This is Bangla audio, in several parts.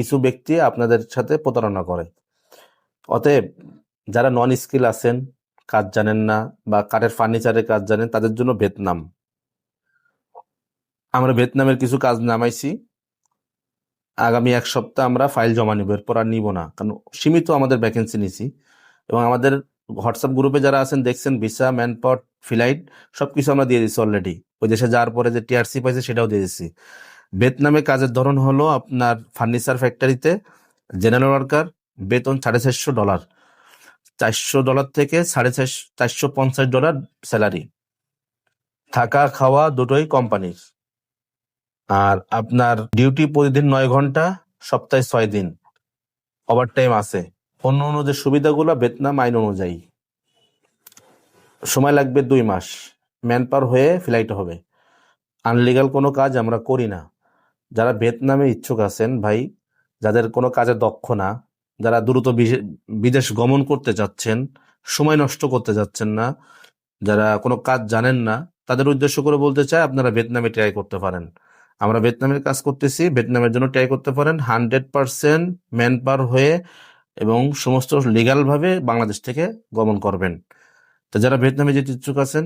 কিছু ব্যক্তি আপনাদের সাথে প্রতারণা করে। অতএব যারা নন স্কিল আছেন, কাজ জানেন না বা কাঠের ফার্নিচারের কাজ জানেন, তাদের জন্য ভিয়েতনাম। আমরা ভিয়েতনামের কিছু কাজ নামাইছি। আগামী এক সপ্তাহ আমরা ফাইল জমা নিব, এরপর আর নিব না, কারণ সীমিত আমাদের ভ্যাকেন্সি নিছি। এবং আমাদের হোয়াটসঅ্যাপ গ্রুপে যারা আছেন, দেখছেন ভিসা ম্যান পাওয়ার ফ্লাইট সবকিছু আমরা দিয়ে দিচ্ছি অলরেডি ওই দেশে যাওয়ার পরে যে টিআরসি পাইছে, সেটাও দিয়ে দিচ্ছি ভিয়েতনামে কাজের ধরন হলো আপনার ফার্নিচার ফ্যাক্টরিতে জেনারেল ওয়ার্কার বেতন সাড়ে চারশো ডলার চারশো ডলার থেকে সাড়ে চারশো পঞ্চাশ ডলার স্যালারি থাকা, খাওয়া দুটোই কোম্পানির আর আপনার ডিউটি প্রতিদিন নয় ঘণ্টা, সপ্তাহে ছয় দিন। ওভার টাইম আছে। অন্য অন্য যে সুবিধাগুলো ভিয়েতনাম আইন অনুযায়ী। সময় লাগবে দুই মাস। ম্যান পাওয়ার হয়ে ফ্লাইট হবে। আনলিগাল কোনো কাজ আমরা করি না। যারা ভিয়েতনামে ইচ্ছুক আছেন ভাই, যাদের কোনো কাজে দক্ষ না, যারা দ্রুত বিদেশ গমন করতে চাচ্ছেন, সময় নষ্ট করতে যাচ্ছেন না, যারা কোনো কাজ জানেন না, তাদের উদ্দেশ্য করে বলতে চাই আপনারা ভিয়েতনামে ট্রাই করতে পারেন। আমরা ভিয়েতনামের কাজ করতেছি, ভিয়েতনামের জন্য ট্রাই করতে পারেন। হান্ড্রেড পার্সেন্ট ম্যান পাওয়ার হয়ে এবং সমস্ত লিগাল ভাবে বাংলাদেশ থেকে গমন করবেন। তো যারা ভিয়েতনামে যেতে ইচ্ছুক আছেন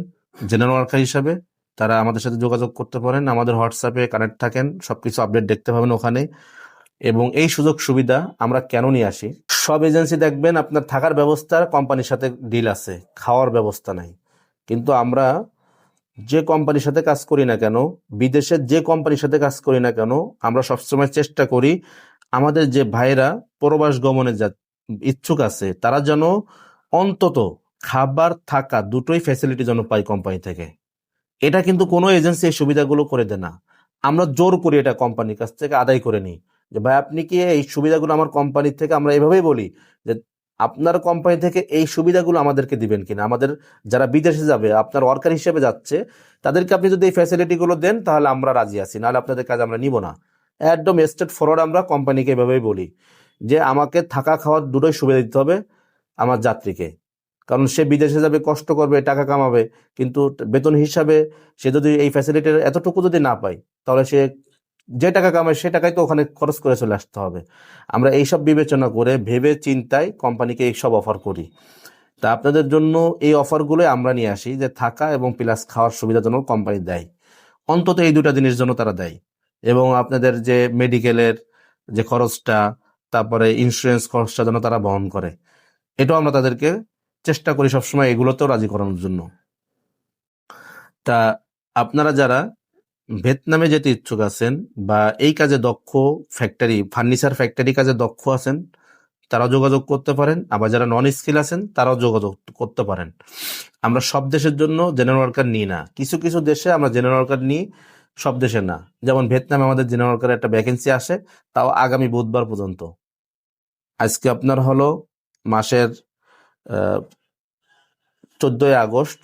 জেনারেল ওয়ার্কার হিসাবে তারা আমাদের সাথে যোগাযোগ করতে পারেন, আমাদের হোয়াটসঅ্যাপে কানেক্ট থাকেন, সবকিছু আপডেট দেখতে পাবেন ওখানে। এবং এই সুযোগ সুবিধা আমরা কেন নিয়ে আসি? সব এজেন্সি দেখবেন আপনার থাকার ব্যবস্থা, কোম্পানির সাথে ডিল আছে, খাওয়ার ব্যবস্থা নাই। কিন্তু আমরা যে কোম্পানির সাথে কাজ করি না কেন, বিদেশের যে কোম্পানির সাথে কাজ করি না কেন, আমরা সবসময় চেষ্টা করি আমাদের যে ভাইরা প্রবাস গমনে যা ইচ্ছুক আছে, তারা যেন অন্তত খাবার থাকা দুটোই ফ্যাসিলিটি যেন পাই কোম্পানি থেকে। এটা কিন্তু কোনো এজেন্সি এই সুবিধাগুলো করে দেয় না। আমরা জোর করি এটা কোম্পানির কাছ থেকে আদায় করে নিই। যে ভাই, আপনি কি এই সুবিধাগুলো আমার কোম্পানির থেকে আমরা এভাবেই বলি যে, আপনার কোম্পানি থেকে এই সুবিধাগুলো আমাদেরকে দিবেন কিনা? আমাদের যারা বিদেশে যাবে, আপনার ওয়ার্কার হিসেবে যাচ্ছে, তাদেরকে আপনি যদি এই ফ্যাসিলিটিগুলো দেন, তাহলে আমরা রাজি আছি। নাহলে আপনাদের কাজ আমরা নিব না। একদম স্টেট ফরওয়ার্ড আমরা কোম্পানিকে এভাবেই বলি যে, আমাকে থাকা খাওয়ার দুটোই সুবিধা দিতে হবে আমার যাত্রীকে। কারণ সে বিদেশে যাবে, কষ্ট করবে, টাকা কামাবে, কিন্তু বেতন হিসাবে সে যদি এই ফ্যাসিলিটির এতটুকু যদি না পায়, তাহলে সে যে টাকা কামায় সে টাকাই তো ওখানে খরচ করে চলে আসতে হবে। আমরা এইসব বিবেচনা করে ভেবে চিন্তায় কোম্পানিকে এইসব অফার করি। তা আপনাদের জন্য এই অফারগুলো আমরা নিয়ে আসি যে থাকা এবং প্লাস খাওয়ার সুবিধা যেন কোম্পানি দেয়। অন্তত এই দুটা জিনিস জন্য তারা দেয়। এবং আপনাদের যে মেডিকেলের যে খরচটা, তারপরে ইন্স্যুরেন্স খরচটা যেন তারা বহন করে। এটাও আমরা তাদেরকে চেষ্টা করি সবসময় এগুলোতেও রাজি করানোর জন্য। তা আপনারা যারা ভিয়েতনামে যেতে ইচ্ছুক আছেন বা এই কাজে দক্ষ ফ্যাক্টরি ফার্নিচার ফ্যাক্টরি কাজে দক্ষ আছেন, তারাও যোগাযোগ করতে পারেন। আবার যারা নন স্কিল আছেন, তারাও যোগাযোগ করতে পারেন। আমরা সব দেশের জন্য জেনারেল ওয়ার্কার নিই না। কিছু কিছু দেশে আমরা জেনারেল ওয়ার্কার নিই, সব দেশে না। যেমন ভিয়েতনামে আমাদের জেনারেল ওয়ার্কারের একটা ভ্যাকেন্সি আসে, তাও আগামী বুধবার পর্যন্ত। আজকে আপনার হলো মাসের চোদ্দই আগস্ট,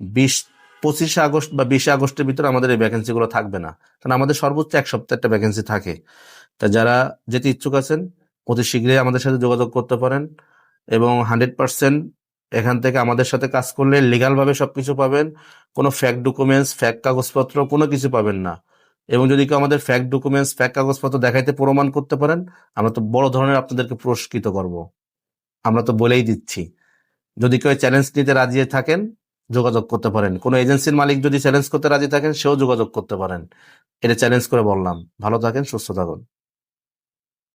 বিশ, পঁচিশে আগস্ট বা বিশে আগস্টের ভিতরে আমাদের এই ভ্যাকেন্সিগুলো থাকবে না। কারণ আমাদের সর্বোচ্চ এক সপ্তাহে একটা ভ্যাকেন্সি থাকে। তা যারা যেতে ইচ্ছুক আছেন, অতি শীঘ্রই আমাদের সাথে যোগাযোগ করতে পারেন এবং হান্ড্রেড পার্সেন্ট এখান থেকে আমাদের সাথে কাজ করলে লিগাল সব কিছু পাবেন। কোনো ফ্যাক ডকুমেন্টস ফ্যাক কাগজপত্র, কোনো কিছু পাবেন না। এবং যদি কেউ আমাদের ফ্যাক ডকুমেন্টস ফ্যাক কাগজপত্র দেখাইতে প্রমাণ করতে পারেন, আমরা তো বড় ধরনের আপনাদেরকে পুরস্কৃত করব। আমরা তো বলেই দিচ্ছি। যদি কেউ চ্যালেঞ্জ নিতে রাজি থাকেন, যোগাযোগ করতে পারেন। কোনো এজেন্সির মালিক যদি চ্যালেঞ্জ করতে রাজি থাকেন, সেও যোগাযোগ করতে পারেন। এটা চ্যালেঞ্জ করে বললাম। ভালো থাকেন, সুস্থ থাকুন।